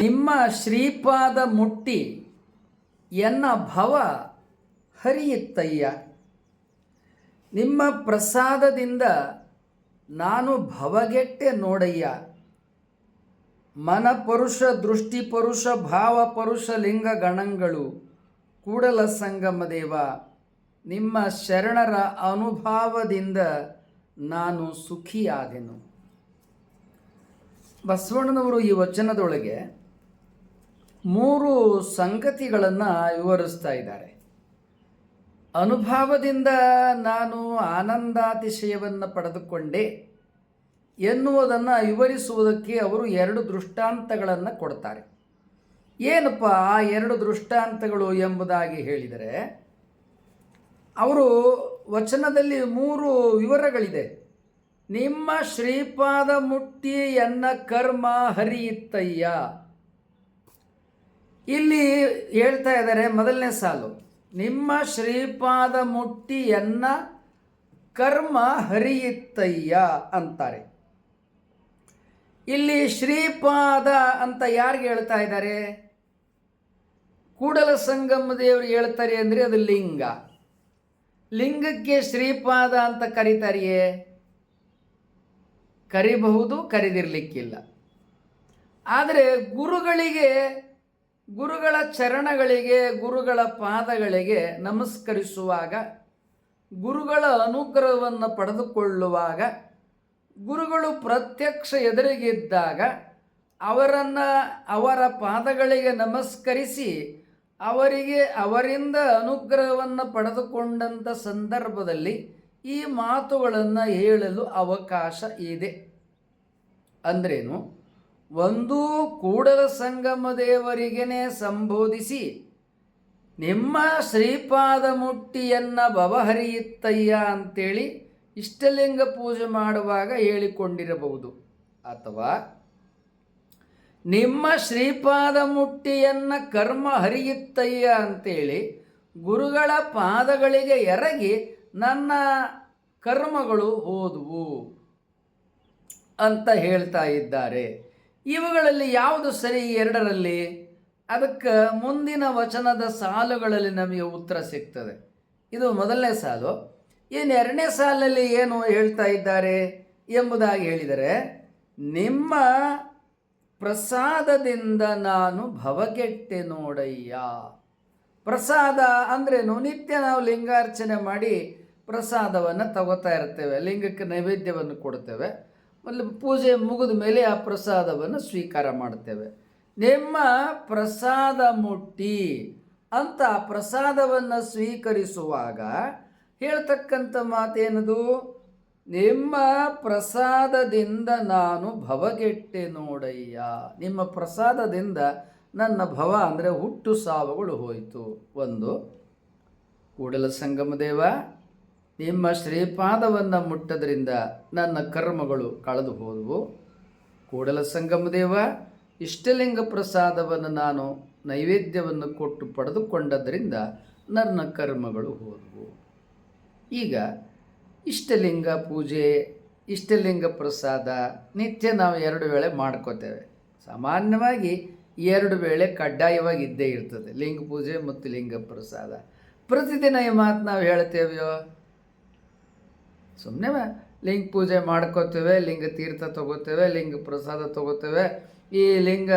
ನಿಮ್ಮ ಶ್ರೀಪಾದ ಮುಟ್ಟಿ ಎನ್ನ ಭವ ಹರಿಯುತ್ತಯ್ಯ. ನಿಮ್ಮ ಪ್ರಸಾದದಿಂದ ನಾನು ಭವಗೆಟ್ಟೆ ನೋಡಯ್ಯ. ಮನಪರುಷ, ದೃಷ್ಟಿಪರುಷ, ಭಾವಪರುಷ ಪರುಷ ಭಾವ ಪರುಷ ಲಿಂಗ ಗಣಗಳು, ಕೂಡಲ ಸಂಗಮ ದೇವ. ನಿಮ್ಮ ಶರಣರ ಅನುಭಾವದಿಂದ ನಾನು ಸುಖಿಯಾದೆನು. ಬಸವಣ್ಣನವರು ಈ ವಚನದೊಳಗೆ ಮೂರು ಸಂಗತಿಗಳನ್ನು ವಿವರಿಸ್ತಾ ಇದ್ದಾರೆ. ಅನುಭಾವದಿಂದ ನಾನು ಆನಂದಾತಿಶಯವನ್ನು ಪಡೆದುಕೊಂಡೆ ಎನ್ನುವುದನ್ನು ವಿವರಿಸುವುದಕ್ಕೆ ಅವರು ಎರಡು ದೃಷ್ಟಾಂತಗಳನ್ನು ಕೊಡ್ತಾರೆ. ಏನಪ್ಪ ಆ ಎರಡು ದೃಷ್ಟಾಂತಗಳು ಎಂಬುದಾಗಿ ಹೇಳಿದರೆ ಅವರು ವಚನದಲ್ಲಿ ಮೂರು ವಿವರಗಳಿದೆ. ನಿಮ್ಮ ಶ್ರೀಪಾದ ಮುಟ್ಟಿ ಎನ್ನ ಕರ್ಮ ಹರಿಯಿತ್ತಯ್ಯ. ಇಲ್ಲಿ ಹೇಳ್ತಾ ಇದ್ದಾರೆ ಮೊದಲನೇ ಸಾಲು. ನಿಮ್ಮ ಶ್ರೀಪಾದ ಮುಟ್ಟಿ ಎನ್ನ ಕರ್ಮ ಹರಿಯಿತ್ತಯ್ಯ ಅಂತಾರೆ. ಇಲ್ಲಿ ಶ್ರೀಪಾದ ಅಂತ ಯಾರಿಗೆ ಹೇಳ್ತಾ ಇದ್ದಾರೆ? ಕೂಡಲ ಸಂಗಮ ದೇವರು ಹೇಳ್ತಾರೆ ಅಂದರೆ ಅದು ಲಿಂಗ. ಲಿಂಗಕ್ಕೆ ಶ್ರೀಪಾದ ಅಂತ ಕರೀತಾರೆಯೇ? ಕರಿಬಹುದು, ಕರೆದಿರಲಿಕ್ಕಿಲ್ಲ. ಆದರೆ ಗುರುಗಳಿಗೆ, ಗುರುಗಳ ಚರಣಗಳಿಗೆ, ಗುರುಗಳ ಪಾದಗಳಿಗೆ ನಮಸ್ಕರಿಸುವಾಗ, ಗುರುಗಳ ಅನುಗ್ರಹವನ್ನು ಪಡೆದುಕೊಳ್ಳುವಾಗ, ಗುರುಗಳು ಪ್ರತ್ಯಕ್ಷ ಎದುರಿಗಿದ್ದಾಗ ಅವರನ್ನು, ಅವರ ಪಾದಗಳಿಗೆ ನಮಸ್ಕರಿಸಿ ಅವರಿಗೆ ಅವರಿಂದ ಅನುಗ್ರಹವನ್ನು ಪಡೆದುಕೊಂಡಂಥ ಸಂದರ್ಭದಲ್ಲಿ ಈ ಮಾತುಗಳನ್ನು ಹೇಳಲು ಅವಕಾಶ ಇದೆ. ಅಂದ್ರೇನು? ಒಂದು ಕೂಡಲ ಸಂಗಮ ದೇವರಿಗೇನೆ ಸಂಬೋಧಿಸಿ ನಿಮ್ಮ ಶ್ರೀಪಾದ ಮುಟ್ಟಿಯನ್ನ ಬವಹರಿಯುತ್ತಯ್ಯ ಅಂತೇಳಿ ಇಷ್ಟಲಿಂಗ ಪೂಜೆ ಮಾಡುವಾಗ ಹೇಳಿಕೊಂಡಿರಬಹುದು. ಅಥವಾ ನಿಮ್ಮ ಶ್ರೀಪಾದ ಮುಟ್ಟಿಯನ್ನ ಕರ್ಮ ಹರಿಯುತ್ತಯ್ಯ ಅಂತೇಳಿ ಗುರುಗಳ ಪಾದಗಳಿಗೆ ಎರಗಿ ನನ್ನ ಕರ್ಮಗಳು ಹೋದುವು ಅಂತ ಹೇಳ್ತಾ ಇದ್ದಾರೆ. ಇವುಗಳಲ್ಲಿ ಯಾವುದು ಸರಿ, ಎರಡರಲ್ಲಿ? ಅದಕ್ಕೆ ಮುಂದಿನ ವಚನದ ಸಾಲುಗಳಲ್ಲಿ ನಮಗೆ ಉತ್ತರ ಸಿಗ್ತದೆ. ಇದು ಮೊದಲನೇ ಸಾಲು. ಇನ್ನು ಎರಡನೇ ಸಾಲಲ್ಲಿ ಏನು ಹೇಳ್ತಾ ಇದ್ದಾರೆ ಎಂಬುದಾಗಿ ಹೇಳಿದರೆ, ನಿಮ್ಮ ಪ್ರಸಾದದಿಂದ ನಾನು ಭವಗೆಟ್ಟೆ ನೋಡಯ್ಯ. ಪ್ರಸಾದ ಅಂದ್ರೇನು? ನಿತ್ಯ ನಾವು ಲಿಂಗಾರ್ಚನೆ ಮಾಡಿ ಪ್ರಸಾದವನ್ನು ತಗೋತಾ ಇರ್ತೇವೆ, ಲಿಂಗಕ್ಕೆ ನೈವೇದ್ಯವನ್ನು ಕೊಡ್ತೇವೆ. ಮೊದಲು ಪೂಜೆ ಮುಗಿದ ಮೇಲೆ ಆ ಪ್ರಸಾದವನ್ನು ಸ್ವೀಕಾರ ಮಾಡ್ತೇವೆ. ನಿಮ್ಮ ಪ್ರಸಾದ ಮುಟ್ಟಿ ಅಂತ ಪ್ರಸಾದವನ್ನು ಸ್ವೀಕರಿಸುವಾಗ ಹೇಳ್ತಕ್ಕಂಥ ಮಾತೇನದು? ನಿಮ್ಮ ಪ್ರಸಾದದಿಂದ ನಾನು ಭವಗೆಟ್ಟೆ ನೋಡಯ್ಯ. ನಿಮ್ಮ ಪ್ರಸಾದದಿಂದ ನನ್ನ ಭವ ಅಂದರೆ ಹುಟ್ಟು ಸಾವುಗಳು ಹೋಯಿತು. ಒಂದು, ಕೂಡಲ ಸಂಗಮ ದೇವ, ನಿಮ್ಮ ಶ್ರೀಪಾದವನ್ನು ಮುಟ್ಟದ್ರಿಂದ ನನ್ನ ಕರ್ಮಗಳು ಕಳೆದು ಹೋದವು. ಕೂಡಲ ಸಂಗಮ ದೇವ, ಇಷ್ಟಲಿಂಗ ಪ್ರಸಾದವನ್ನು ನಾನು ನೈವೇದ್ಯವನ್ನು ಕೊಟ್ಟು ಪಡೆದುಕೊಂಡದ್ರಿಂದ ನನ್ನ ಕರ್ಮಗಳು ಹೋದವು. ಈಗ ಇಷ್ಟಲಿಂಗ ಪೂಜೆ, ಇಷ್ಟಲಿಂಗ ಪ್ರಸಾದ, ನಿತ್ಯ ನಾವು ಎರಡು ವೇಳೆ ಮಾಡ್ಕೋತೇವೆ. ಸಾಮಾನ್ಯವಾಗಿ ಎರಡು ವೇಳೆ ಕಡ್ಡಾಯವಾಗಿ ಇದ್ದೇ ಇರ್ತದೆ. ಲಿಂಗ ಪೂಜೆ ಮತ್ತು ಲಿಂಗ ಪ್ರಸಾದ. ಪ್ರತಿದಿನ ಈ ಮಾತು ನಾವು ಹೇಳ್ತೇವೆಯೋ? ಸುಮ್ಮನೆ ಲಿಂಗ ಪೂಜೆ ಮಾಡ್ಕೋತೇವೆ, ಲಿಂಗ ತೀರ್ಥ ತಗೋತೇವೆ, ಲಿಂಗ ಪ್ರಸಾದ ತಗೋತೇವೆ. ಈ ಲಿಂಗ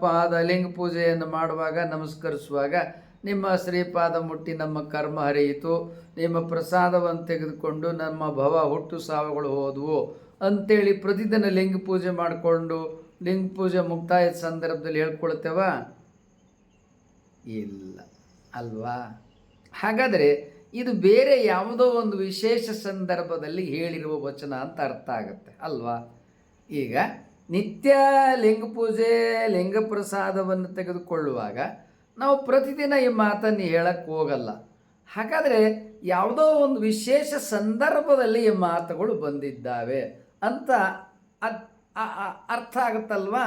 ಪಾದ, ಲಿಂಗ ಪೂಜೆಯನ್ನು ಮಾಡುವಾಗ, ನಮಸ್ಕರಿಸುವಾಗ ನಿಮ್ಮ ಶ್ರೀಪಾದ ಮುಟ್ಟಿ ನಮ್ಮ ಕರ್ಮ ಹರಿಯಿತು. ನಿಮ್ಮ ಪ್ರಸಾದವನ್ನು ತೆಗೆದುಕೊಂಡು ನಮ್ಮ ಭವ ಹುಟ್ಟು ಸಾವುಗಳು ಹೋದವು. ಅಂತೇಳಿ ಪ್ರತಿದಿನ ಲಿಂಗ ಪೂಜೆ ಮಾಡಿಕೊಂಡು ಲಿಂಗ ಪೂಜೆ ಮುಕ್ತಾಯದ ಸಂದರ್ಭದಲ್ಲಿ ಹೇಳ್ಕೊಳ್ತೇವ? ಇಲ್ಲ. ಅಲ್ವಾ? ಹಾಗಾದರೆ ಇದು ಬೇರೆ ಯಾವುದೋ ಒಂದು ವಿಶೇಷ ಸಂದರ್ಭದಲ್ಲಿ ಹೇಳಿರುವ ವಚನ ಅಂತ ಅರ್ಥ ಆಗುತ್ತೆ. ಅಲ್ವಾ? ಈಗ ನಿತ್ಯ ಲಿಂಗ ಪೂಜೆ, ಲಿಂಗ ಪ್ರಸಾದವನ್ನು ತೆಗೆದುಕೊಳ್ಳುವಾಗ ನಾವು ಪ್ರತಿದಿನ ಈ ಮಾತನ್ನು ಹೇಳಕ್ಕೆ ಹೋಗಲ್ಲ. ಹಾಗಾದರೆ ಯಾವುದೋ ಒಂದು ವಿಶೇಷ ಸಂದರ್ಭದಲ್ಲಿ ಈ ಮಾತುಗಳು ಬಂದಿದ್ದಾವೆ ಅಂತ ಅರ್ಥ ಆಗುತ್ತಲ್ವಾ?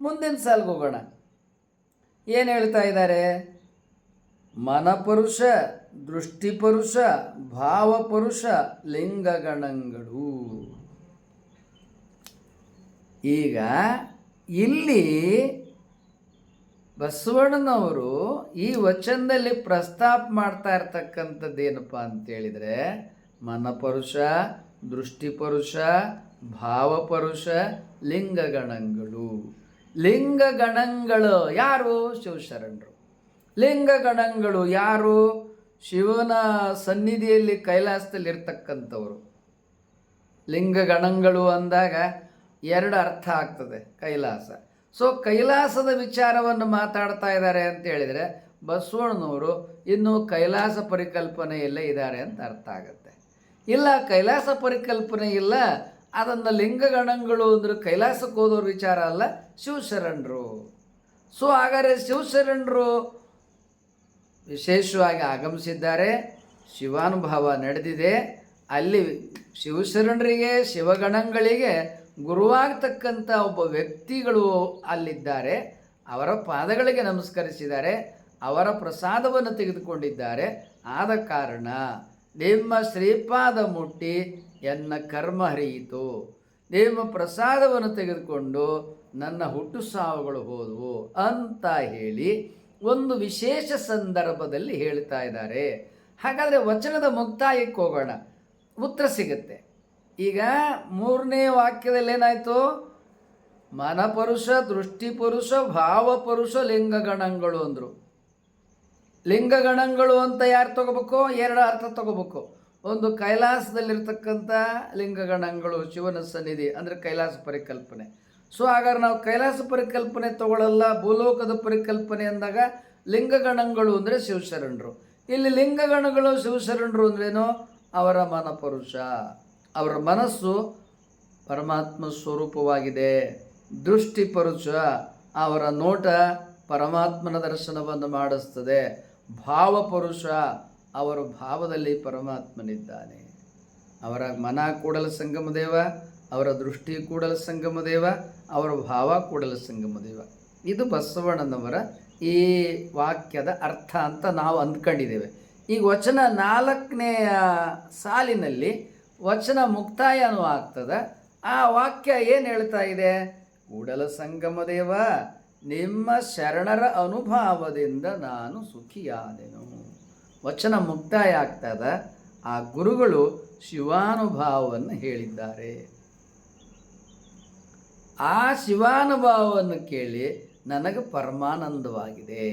ಮುಂದಿನ ಸಾಲಿಗೆ ಹೋಗೋಣ. ಏನು ಹೇಳ್ತಾ ಇದ್ದಾರೆ? ಮನಪರುಷ ದೃಷ್ಟಿಪರುಷ ಭಾವಪರುಷ ಲಿಂಗಗಣಗಳು ಈಗ ಇಲ್ಲಿ ಬಸವಣ್ಣನವರು ಈ ವಚನದಲ್ಲಿ ಪ್ರಸ್ತಾಪ ಮಾಡ್ತಾ ಇರ್ತಕ್ಕಂಥದ್ದು ಏನಪ್ಪ ಅಂತೇಳಿದರೆ ಮನಪರುಷ, ದೃಷ್ಟಿಪರುಷ, ಭಾವಪರುಷ, ಲಿಂಗಗಣಗಳು. ಲಿಂಗಗಣಗಳು ಯಾರು? ಶಿವಶರಣರು. ಲಿಂಗಗಣಗಳು ಯಾರು? ಶಿವನ ಸನ್ನಿಧಿಯಲ್ಲಿ ಕೈಲಾಸದಲ್ಲಿ ಇರ್ತಕ್ಕಂಥವ್ರು ಲಿಂಗಗಣಗಳು ಅಂದಾಗ ಎರಡು ಅರ್ಥ ಆಗ್ತದೆ, ಕೈಲಾಸ. ಸೊ ಕೈಲಾಸದ ವಿಚಾರವನ್ನು ಮಾತಾಡ್ತಾ ಇದ್ದಾರೆ ಅಂತ ಹೇಳಿದರೆ ಬಸವಣ್ಣನವರು ಇನ್ನೂ ಕೈಲಾಸ ಪರಿಕಲ್ಪನೆಯಲ್ಲೇ ಇದ್ದಾರೆ ಅಂತ ಅರ್ಥ ಆಗುತ್ತೆ. ಇಲ್ಲ, ಕೈಲಾಸ ಪರಿಕಲ್ಪನೆ ಇಲ್ಲ, ಅದನ್ನು ಲಿಂಗಗಣಗಳು ಅಂದ್ರೆ ಕೈಲಾಸಕ್ಕೆ ಹೋದವ್ರ ವಿಚಾರ ಅಲ್ಲ, ಶಿವಶರಣರು. ಸೊ ಹಾಗಾದರೆ ಶಿವಶರಣರು ವಿಶೇಷವಾಗಿ ಆಗಮಿಸಿದ್ದಾರೆ, ಶಿವಾನುಭವ ನಡೆದಿದೆ, ಅಲ್ಲಿ ಶಿವಶರಣರಿಗೆ, ಶಿವಗಣಗಳಿಗೆ ಗುರುವಾಗ್ತಕ್ಕಂಥ ಒಬ್ಬ ವ್ಯಕ್ತಿಗಳು ಅಲ್ಲಿದ್ದಾರೆ. ಅವರ ಪಾದಗಳಿಗೆ ನಮಸ್ಕರಿಸಿದ್ದಾರೆ. ಅವರ ಪ್ರಸಾದವನ್ನು ತೆಗೆದುಕೊಂಡಿದ್ದಾರೆ. ಆದ ಕಾರಣ ನಿಮ್ಮ ಶ್ರೀಪಾದ ಮುಟ್ಟಿ ಎನ್ನ ಕರ್ಮ ಹರಿಯಿತು. ನಿಮ್ಮ ಪ್ರಸಾದವನ್ನು ತೆಗೆದುಕೊಂಡು ನನ್ನ ಹುಟ್ಟು ಸಾವುಗಳು ಹೋದವು ಅಂತ ಹೇಳಿ ಒಂದು ವಿಶೇಷ ಸಂದರ್ಭದಲ್ಲಿ ಹೇಳ್ತಾ ಇದ್ದಾರೆ. ಹಾಗಾದರೆ ವಚನದ ಮುಕ್ತಾಯಕ್ಕೆ ಹೋಗೋಣ. ಉತ್ತರ ಸಿಗುತ್ತೆ. ಈಗ ಮೂರನೇ ವಾಕ್ಯದಲ್ಲಿ ಏನಾಯಿತು ಮನಪರುಷ, ದೃಷ್ಟಿಪುರುಷ, ಭಾವಪುರುಷ, ಲಿಂಗಗಣಗಳು ಅಂದರು. ಲಿಂಗಗಣಗಳು ಅಂತ ಯಾರು ತಗೋಬೇಕು? ಎರಡು ಅರ್ಥ ತಗೋಬೇಕು. ಒಂದು ಕೈಲಾಸದಲ್ಲಿರ್ತಕ್ಕಂಥ ಲಿಂಗಗಣಗಳು, ಶಿವನ ಸನ್ನಿಧಿ, ಅಂದರೆ ಕೈಲಾಸ ಪರಿಕಲ್ಪನೆ. ಸೊ ಹಾಗಾದ್ರೆ ನಾವು ಕೈಲಾಸ ಪರಿಕಲ್ಪನೆ ತಗೊಳ್ಳಲ್ಲ ಭೂಲೋಕದ ಪರಿಕಲ್ಪನೆ ಅಂದಾಗ ಲಿಂಗಗಣಗಳು ಅಂದರೆ ಶಿವಶರಣರು. ಇಲ್ಲಿ ಲಿಂಗಗಣಗಳು, ಶಿವಶರಣರು ಅಂದ್ರೇನು? ಅವರ ಮನಪುರುಷ. ಅವರ ಮನಸ್ಸು ಪರಮಾತ್ಮ ಸ್ವರೂಪವಾಗಿದೆ. ದೃಷ್ಟಿಪರುಷ ಅವರ ನೋಟ ಪರಮಾತ್ಮನ ದರ್ಶನವನ್ನು ಮಾಡಿಸ್ತದೆ. ಭಾವಪುರುಷ ಅವರ ಭಾವದಲ್ಲಿ ಪರಮಾತ್ಮನಿದ್ದಾನೆ. ಅವರ ಮನ ಕೂಡಲ ಸಂಗಮ ದೇವ, ಅವರ ದೃಷ್ಟಿ ಕೂಡಲ ಸಂಗಮ ದೇವ, ಅವರ ಭಾವ ಕೂಡಲ ಸಂಗಮ ದೇವ. ಇದು ಬಸವಣ್ಣನವರ ಈ ವಾಕ್ಯದ ಅರ್ಥ ಅಂತ ನಾವು ಅಂದ್ಕೊಂಡಿದ್ದೇವೆ. ಈಗ ವಚನ ನಾಲ್ಕನೆಯ ಸಾಲಿನಲ್ಲಿ ವಚನ ಮುಕ್ತಾಯನೂ ಆಗ್ತದೆ. ಆ ವಾಕ್ಯ ಏನು ಹೇಳ್ತಾ ಇದೆ? ಕೂಡಲ ಸಂಗಮ ದೇವ, ನಿಮ್ಮ ಶರಣರ ಅನುಭಾವದಿಂದ ನಾನು ಸುಖಿಯಾದೆನು. ವಚನ ಮುಕ್ತಾಯ ಆಗ್ತದ. ಆ ಗುರುಗಳು ಶಿವಾನುಭಾವವನ್ನು ಹೇಳಿದ್ದಾರೆ. ಆ ಶಿವಾನುಭಾವವನ್ನು ಕೇಳಿ ನನಗೆ ಪರಮಾನಂದವಾಗಿದೆ.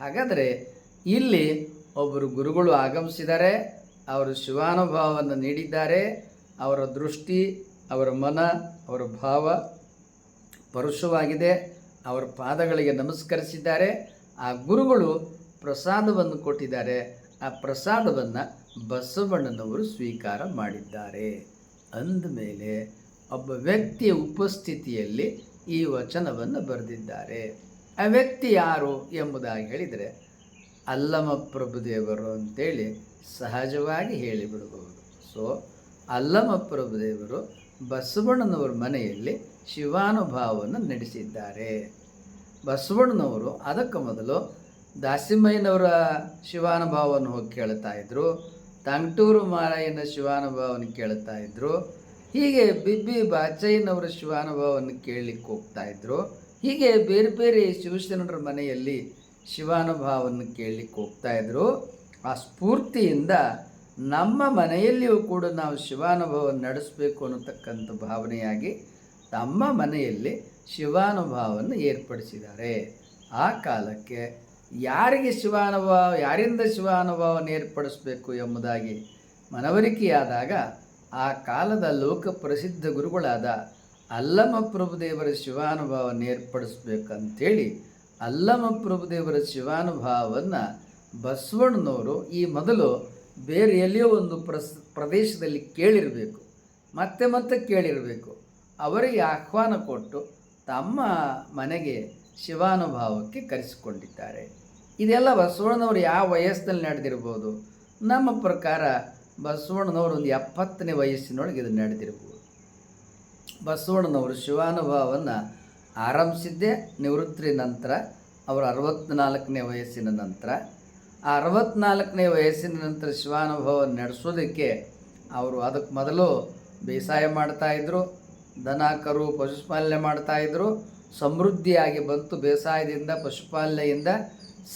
ಹಾಗಾದರೆ ಇಲ್ಲಿ ಒಬ್ಬರು ಗುರುಗಳು ಆಗಮಿಸಿದ್ದಾರೆ ಅವರು ಶಿವಾನುಭಾವವನ್ನು ನೀಡಿದ್ದಾರೆ. ಅವರ ದೃಷ್ಟಿ, ಅವರ ಮನ, ಅವರ ಭಾವ ಪರುಷವಾಗಿದೆ ಅವರ ಪಾದಗಳಿಗೆ ನಮಸ್ಕರಿಸಿದ್ದಾರೆ. ಆ ಗುರುಗಳು ಪ್ರಸಾದವನ್ನು ಕೊಟ್ಟಿದ್ದಾರೆ. ಆ ಪ್ರಸಾದವನ್ನು ಬಸವಣ್ಣನವರು ಸ್ವೀಕಾರ ಮಾಡಿದ್ದಾರೆ. ಅಂದಮೇಲೆ ಒಬ್ಬ ವ್ಯಕ್ತಿಯ ಉಪಸ್ಥಿತಿಯಲ್ಲಿ ಈ ವಚನವನ್ನು ಬರೆದಿದ್ದಾರೆ. ಆ ವ್ಯಕ್ತಿ ಯಾರು ಎಂಬುದಾಗಿ ಹೇಳಿದರೆ ಅಲ್ಲಮ ಪ್ರಭುದೇವರು ಅಂತೇಳಿ ಸಹಜವಾಗಿ ಹೇಳಿಬಿಡಬಹುದು. ಸೊ ಅಲ್ಲಮ ಪ್ರಭುದೇವರು ಬಸವಣ್ಣನವರ ಮನೆಯಲ್ಲಿ ಶಿವಾನುಭಾವವನ್ನು ನಡೆಸಿದ್ದಾರೆ. ಬಸವಣ್ಣನವರು ಅದಕ್ಕೆ ಮೊದಲು ದಾಸಿಮಯ್ಯನವರ ಶಿವಾನುಭಾವವನ್ನು ಹೋಗಿ ಕೇಳ್ತಾ ಇದ್ರು ತಂಗಟೂರು ಮಾರಾಯನ ಶಿವಾನುಭಾವವನ್ನು ಕೇಳ್ತಾ ಇದ್ರು, ಹೀಗೆ ಬಿಬ್ಬಿ ಬಾಚಯ್ಯನವರ ಶಿವಾನುಭಾವವನ್ನು ಕೇಳಲಿಕ್ಕೆ ಹೋಗ್ತಾ ಇದ್ರು, ಹೀಗೆ ಬೇರೆ ಬೇರೆ ಶಿವಶರಣರ ಮನೆಯಲ್ಲಿ ಶಿವಾನುಭವವನ್ನು ಕೇಳಲಿಕ್ಕೆ ಹೋಗ್ತಾ ಇದ್ದರು ಆ ಸ್ಫೂರ್ತಿಯಿಂದ ನಮ್ಮ ಮನೆಯಲ್ಲಿಯೂ ಕೂಡ ನಾವು ಶಿವಾನುಭವ ನಡೆಸಬೇಕು ಅನ್ನತಕ್ಕಂಥ ಭಾವನೆಯಾಗಿ ತಮ್ಮ ಮನೆಯಲ್ಲಿ ಶಿವಾನುಭವವನ್ನು ಏರ್ಪಡಿಸಿದ್ದಾರೆ. ಆ ಕಾಲಕ್ಕೆ ಯಾರಿಗೆ ಶಿವಾನುಭವ, ಯಾರಿಂದ ಶಿವಾನುಭವವನ್ನು ಏರ್ಪಡಿಸಬೇಕು ಎಂಬುದಾಗಿ ಮನವರಿಕೆಯಾದಾಗ ಆ ಕಾಲದ ಲೋಕ ಪ್ರಸಿದ್ಧ ಗುರುಗಳಾದ ಅಲ್ಲಮ ಪ್ರಭುದೇವರ ಶಿವಾನುಭವವನ್ನು ಏರ್ಪಡಿಸ್ಬೇಕಂತೇಳಿ ಅಲ್ಲಮ ಪ್ರಭುದೇವರ ಶಿವಾನುಭಾವವನ್ನು ಬಸವಣ್ಣನವರು ಈ ಮೊದಲು ಬೇರೆ ಎಲ್ಲಿಯೋ ಒಂದು ಪ್ರಸ್, ಪ್ರದೇಶದಲ್ಲಿ ಕೇಳಿರಬೇಕು. ಮತ್ತೆ ಮತ್ತೆ ಕೇಳಿರಬೇಕು. ಅವರಿಗೆ ಆಹ್ವಾನ ಕೊಟ್ಟು ತಮ್ಮ ಮನೆಗೆ ಶಿವಾನುಭಾವಕ್ಕೆ ಕರೆಸಿಕೊಂಡಿದ್ದಾರೆ. ಇದೆಲ್ಲ ಬಸವಣ್ಣನವರು ಯಾವ ವಯಸ್ಸಿನಲ್ಲಿ ನಡೆದಿರ್ಬೋದು? ನಮ್ಮ ಪ್ರಕಾರ ಬಸವಣ್ಣನವರು ಒಂದು ಎಪ್ಪತ್ತನೇ ವಯಸ್ಸಿನೊಳಗೆ ಇದು ನಡೆದಿರ್ಬೋದು. ಬಸವಣ್ಣನವರು ಶಿವಾನುಭವವನ್ನು ಆರಂಭಿಸಿದ್ದೇ ನಿವೃತ್ತಿ ನಂತರ, ಅವರು ಅರವತ್ತ್ನಾಲ್ಕನೇ ವಯಸ್ಸಿನ ನಂತರ. ಆ ಅರವತ್ನಾಲ್ಕನೇ ವಯಸ್ಸಿನ ನಂತರ ಶಿವಾನುಭವ ನಡೆಸೋದಕ್ಕೆ ಅವರು ಅದಕ್ಕೆ ಮೊದಲು ಬೇಸಾಯ ಮಾಡ್ತಾಯಿದ್ರು ದನ, ಕರು, ಪಶುಪಾಲನೆ ಮಾಡ್ತಾಯಿದ್ರು ಸಮೃದ್ಧಿಯಾಗಿ ಬಂತು ಬೇಸಾಯದಿಂದ, ಪಶುಪಾಲನೆಯಿಂದ.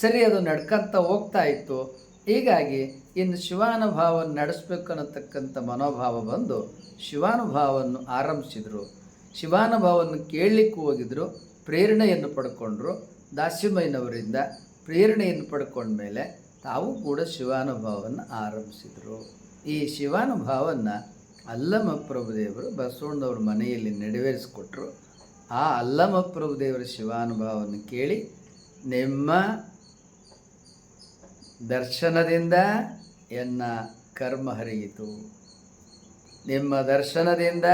ಸರಿ, ಅದು ನಡ್ಕಂತ ಹೋಗ್ತಾ ಇತ್ತು. ಹೀಗಾಗಿ ಇನ್ನು ಶಿವಾನುಭಾವವನ್ನು ನಡೆಸಬೇಕು ಅನ್ನತಕ್ಕಂಥ ಮನೋಭಾವ ಬಂದು ಶಿವಾನುಭಾವವನ್ನು ಆರಂಭಿಸಿದರು. ಶಿವಾನುಭಾವವನ್ನು ಕೇಳಲಿಕ್ಕೂ ಹೋಗಿದ್ರು, ಪ್ರೇರಣೆಯನ್ನು ಪಡ್ಕೊಂಡ್ರು. ದಾಸ್ಯಮಯ್ಯನವರಿಂದ ಪ್ರೇರಣೆಯನ್ನು ಪಡ್ಕೊಂಡ್ಮೇಲೆ ತಾವು ಕೂಡ ಶಿವಾನುಭಾವವನ್ನು ಆರಂಭಿಸಿದರು. ಈ ಶಿವಾನುಭಾವವನ್ನು ಅಲ್ಲಮ ಪ್ರಭುದೇವರು ಬಸವಣ್ಣವ್ರ ಮನೆಯಲ್ಲಿ ನೆರವೇರಿಸಿಕೊಟ್ರು. ಆ ಅಲ್ಲಮ ಪ್ರಭುದೇವರ ಶಿವಾನುಭಾವವನ್ನು ಕೇಳಿ ನಿಮ್ಮ ದರ್ಶನದಿಂದ ಎನ್ನ ಕರ್ಮ ಹರಿಯಿತು. ನಿಮ್ಮ ದರ್ಶನದಿಂದ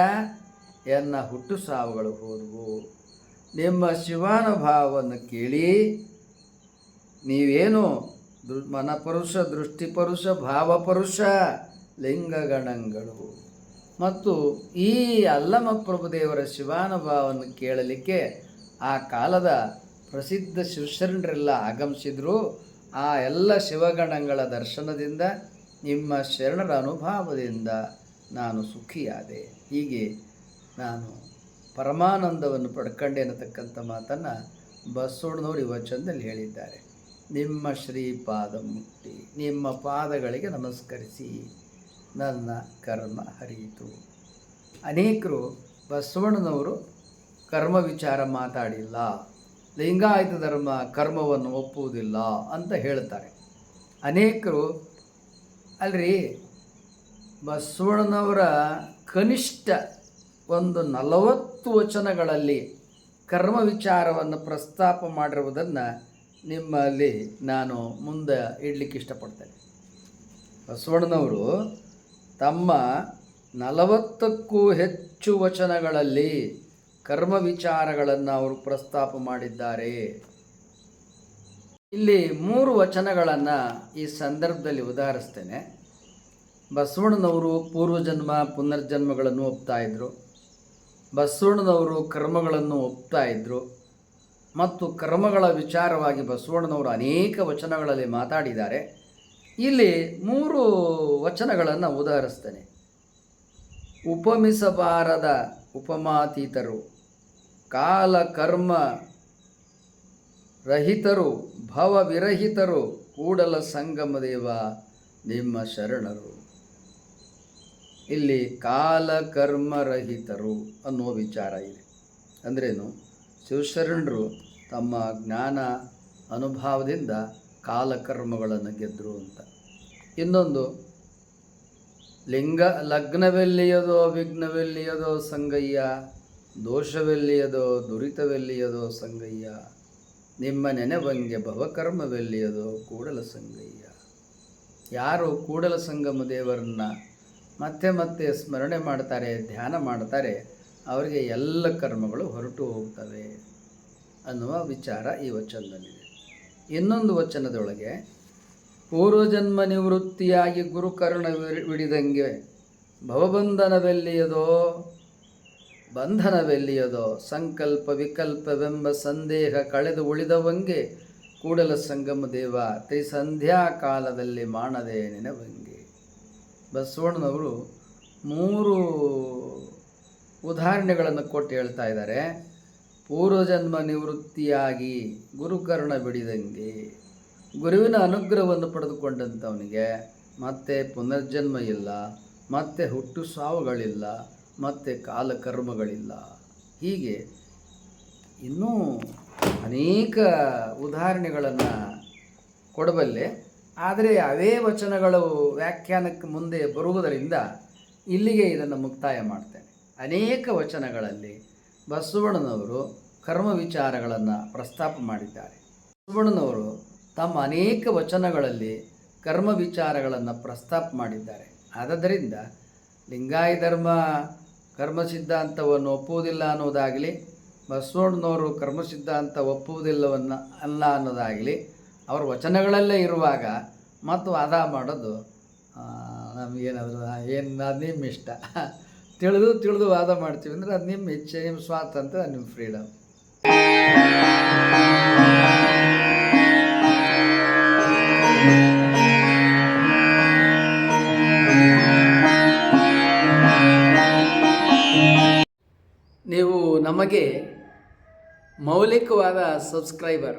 ಎನ್ನ ಹುಟ್ಟು ಸಾವುಗಳು ಹೋದವು. ನಿಮ್ಮ ಶಿವಾನುಭಾವವನ್ನು ಕೇಳಿ ನೀವೇನು ದೃ, ಮನಪರುಷ, ದೃಷ್ಟಿಪರುಷ, ಭಾವಪರುಷ, ಲಿಂಗಗಣಗಳು. ಮತ್ತು ಈ ಅಲ್ಲಮ ಪ್ರಭುದೇವರ ಶಿವಾನುಭಾವವನ್ನು ಕೇಳಲಿಕ್ಕೆ ಆ ಕಾಲದ ಪ್ರಸಿದ್ಧ ಶಿವಶರಣರೆಲ್ಲ ಆಗಮಿಸಿದ್ರು. ಆ ಎಲ್ಲ ಶಿವಗಣಗಳ ದರ್ಶನದಿಂದ, ನಿಮ್ಮ ಶರಣರ ಅನುಭಾವದಿಂದ ನಾನು ಸುಖಿಯಾದೆ. ಹೀಗೆ ನಾನು ಪರಮಾನಂದವನ್ನು ಪಡ್ಕೊಂಡೆ ಅನ್ನತಕ್ಕಂಥ ಮಾತನ್ನು ಬಸವಣ್ಣನವರು ವಚನದಲ್ಲಿ ಹೇಳಿದ್ದಾರೆ. ನಿಮ್ಮ ಶ್ರೀಪಾದ ಮುಟ್ಟಿ ನಿಮ್ಮ ಪಾದಗಳಿಗೆ ನಮಸ್ಕರಿಸಿ, ನನ್ನ ಕರ್ಮ ಹರಿಯಿತು. ಅನೇಕರು ಬಸವಣ್ಣನವರು ಕರ್ಮ ವಿಚಾರ ಮಾತಾಡಿಲ್ಲ, ಲಿಂಗಾಯತ ಧರ್ಮ ಕರ್ಮವನ್ನು ಒಪ್ಪುವುದಿಲ್ಲ ಅಂತ ಹೇಳ್ತಾರೆ. ಅನೇಕರು, ಅಲ್ರಿ, ಬಸವಣ್ಣನವರ ಕನಿಷ್ಠ ಒಂದು ನಲವತ್ತು ವಚನಗಳಲ್ಲಿ ಕರ್ಮ ವಿಚಾರವನ್ನು ಪ್ರಸ್ತಾಪ ಮಾಡಿರುವುದನ್ನು ನಿಮ್ಮಲ್ಲಿ ನಾನು ಮುಂದೆ ಇಡಲಿಕ್ಕೆ ಇಷ್ಟಪಡ್ತೇನೆ. ಬಸವಣ್ಣನವರು ತಮ್ಮ ನಲವತ್ತಕ್ಕೂ ಹೆಚ್ಚು ವಚನಗಳಲ್ಲಿ ಕರ್ಮ ವಿಚಾರಗಳನ್ನು ಅವರು ಪ್ರಸ್ತಾಪ ಮಾಡಿದ್ದಾರೆ. ಇಲ್ಲಿ ಮೂರು ವಚನಗಳನ್ನು ಈ ಸಂದರ್ಭದಲ್ಲಿ ಉದಾಹರಿಸ್ತೇನೆ. ಬಸವಣ್ಣನವರು ಪೂರ್ವಜನ್ಮ, ಪುನರ್ಜನ್ಮಗಳನ್ನು ಒಪ್ತಾ ಬಸವಣ್ಣನವರು ಕರ್ಮಗಳನ್ನು ಒಪ್ತಾ ಇದ್ದರು ಮತ್ತು ಕರ್ಮಗಳ ವಿಚಾರವಾಗಿ ಬಸವಣ್ಣನವರು ಅನೇಕ ವಚನಗಳಲ್ಲಿ ಮಾತಾಡಿದ್ದಾರೆ. ಇಲ್ಲಿ ಮೂರು ವಚನಗಳನ್ನು ಉದಾಹರಿಸ್ತೇನೆ. ಉಪಮಿಸಬಾರದ ಉಪಮಾತೀತರು ಕಾಲ ಕರ್ಮ ರಹಿತರು, ಭವವಿರಹಿತರು, ಕೂಡಲ ಸಂಗಮ ದೇವ, ನಿಮ್ಮ ಶರಣರು. ಇಲ್ಲಿ ಕಾಲಕರ್ಮರಹಿತರು ಕರ್ಮ ರಹಿತರು ಅನ್ನುವ ವಿಚಾರ ಇದೆ. ಅಂದ್ರೇನು? ಶಿವಶರಣರು ತಮ್ಮ ಜ್ಞಾನ ಅನುಭವದಿಂದ ಕಾಲಕರ್ಮಗಳನ್ನು ಗೆದ್ದರು ಅಂತ. ಇನ್ನೊಂದು, ಲಿಂಗ ಲಗ್ನವೆಲ್ಲಿಯದೋ, ವಿಘ್ನವೆಲ್ಲಿಯದೋ ಸಂಗಯ್ಯ, ದೋಷವೆಲ್ಲಿಯದೋ, ದುರಿತವೆಲ್ಲಿಯದೋ ಸಂಗಯ್ಯ, ನಿಮ್ಮ ನೆನೆವಂಗೆ ಭವಕರ್ಮವೆಲ್ಲಿಯದೋ ಕೂಡಲ ಸಂಗಯ್ಯ. ಯಾರು ಕೂಡಲ ಸಂಗಮ ದೇವರನ್ನ ಮತ್ತೆ ಮತ್ತೆ ಸ್ಮರಣೆ ಮಾಡ್ತಾರೆ, ಧ್ಯಾನ ಮಾಡ್ತಾರೆ, ಅವರಿಗೆ ಎಲ್ಲ ಕರ್ಮಗಳು ಹೊರಟು ಹೋಗ್ತವೆ ಅನ್ನುವ ವಿಚಾರ ಈ ವಚನದಲ್ಲಿದೆ. ಇನ್ನೊಂದು ವಚನದೊಳಗೆ, ಪೂರ್ವಜನ್ಮ ನಿವೃತ್ತಿಯಾಗಿ ಗುರುಕರ್ಣ ವಿಡಿದಂಗೆ ಭವಬಂಧನವೆಲ್ಲಿಯದೋ, ಬಂಧನವೆಲ್ಲಿಯದೋ, ಸಂಕಲ್ಪ ವಿಕಲ್ಪವೆಂಬ ಸಂದೇಹ ಕಳೆದು ಉಳಿದವಂಗೆ ಕೂಡಲ ಸಂಗಮ ದೇವ ತ್ರಿಸಂಧ್ಯಾ ಕಾಲದಲ್ಲಿ ಮಾಡದೆ ನೆನವಂಗೆ ಬಸವಣ್ಣನವರು ಮೂರು ಉದಾಹರಣೆಗಳನ್ನು ಕೊಟ್ಟು ಹೇಳ್ತಾ ಇದ್ದಾರೆ. ಪೂರ್ವಜನ್ಮ ನಿವೃತ್ತಿಯಾಗಿ ಗುರುಕರ್ಣ ಬಿಡಿದಂಗೆ ಗುರುವಿನ ಅನುಗ್ರಹವನ್ನು ಪಡೆದುಕೊಂಡಂಥವನಿಗೆ ಮತ್ತೆ ಪುನರ್ಜನ್ಮ ಇಲ್ಲ, ಮತ್ತೆ ಹುಟ್ಟು ಸಾವುಗಳಿಲ್ಲ, ಮತ್ತೆ ಕಾಲಕರ್ಮಗಳಿಲ್ಲ ಹೀಗೆ ಇನ್ನೂ ಅನೇಕ ಉದಾಹರಣೆಗಳನ್ನು ಕೊಡಬಲ್ಲೆ. ಆದರೆ ಅವೇ ವಚನಗಳು ವ್ಯಾಖ್ಯಾನಕ್ಕೆ ಮುಂದೆ ಬರುವುದರಿಂದ ಇಲ್ಲಿಗೆ ಇದನ್ನು ಮುಕ್ತಾಯ ಮಾಡ್ತೇನೆ. ಅನೇಕ ವಚನಗಳಲ್ಲಿ ಬಸವಣ್ಣನವರು ಕರ್ಮ ವಿಚಾರಗಳನ್ನು ಪ್ರಸ್ತಾಪ ಮಾಡಿದ್ದಾರೆ. ಬಸವಣ್ಣನವರು ತಮ್ಮ ಅನೇಕ ವಚನಗಳಲ್ಲಿ ಕರ್ಮ ವಿಚಾರಗಳನ್ನು ಪ್ರಸ್ತಾಪ ಮಾಡಿದ್ದಾರೆ. ಆದ್ದರಿಂದ ಲಿಂಗಾಯ ಧರ್ಮ ಕರ್ಮ ಸಿದ್ಧಾಂತವನ್ನು ಒಪ್ಪುವುದಿಲ್ಲ ಅನ್ನೋದಾಗಲಿ, ಬಸವಣ್ಣನವರು ಕರ್ಮ ಸಿದ್ಧಾಂತ ಒಪ್ಪುವುದಿಲ್ಲವನ್ನ ಅಲ್ಲ ಅನ್ನೋದಾಗಲಿ ಅವ್ರ ವಚನಗಳಲ್ಲೇ ಇರುವಾಗ ಮತ್ತು ವಾದ ಮಾಡೋದು ನಮಗೇನಾದರೂ ಏನು, ಅದು ನಿಮ್ಮ ಇಷ್ಟ. ತಿಳಿದು ತಿಳಿದು ವಾದ ಮಾಡ್ತೀವಿ ಅಂದರೆ ಅದು ನಿಮ್ಮ ಇಚ್ಛೆ ನಿಮ್ಮ ಸ್ವಾತಂತ್ರ್ಯ ನಿಮ್ಮ ಫ್ರೀಡಮ್ ನೀವು ನಮಗೆ ಮೌಲಿಕವಾದ ಸಬ್ಸ್ಕ್ರೈಬರ್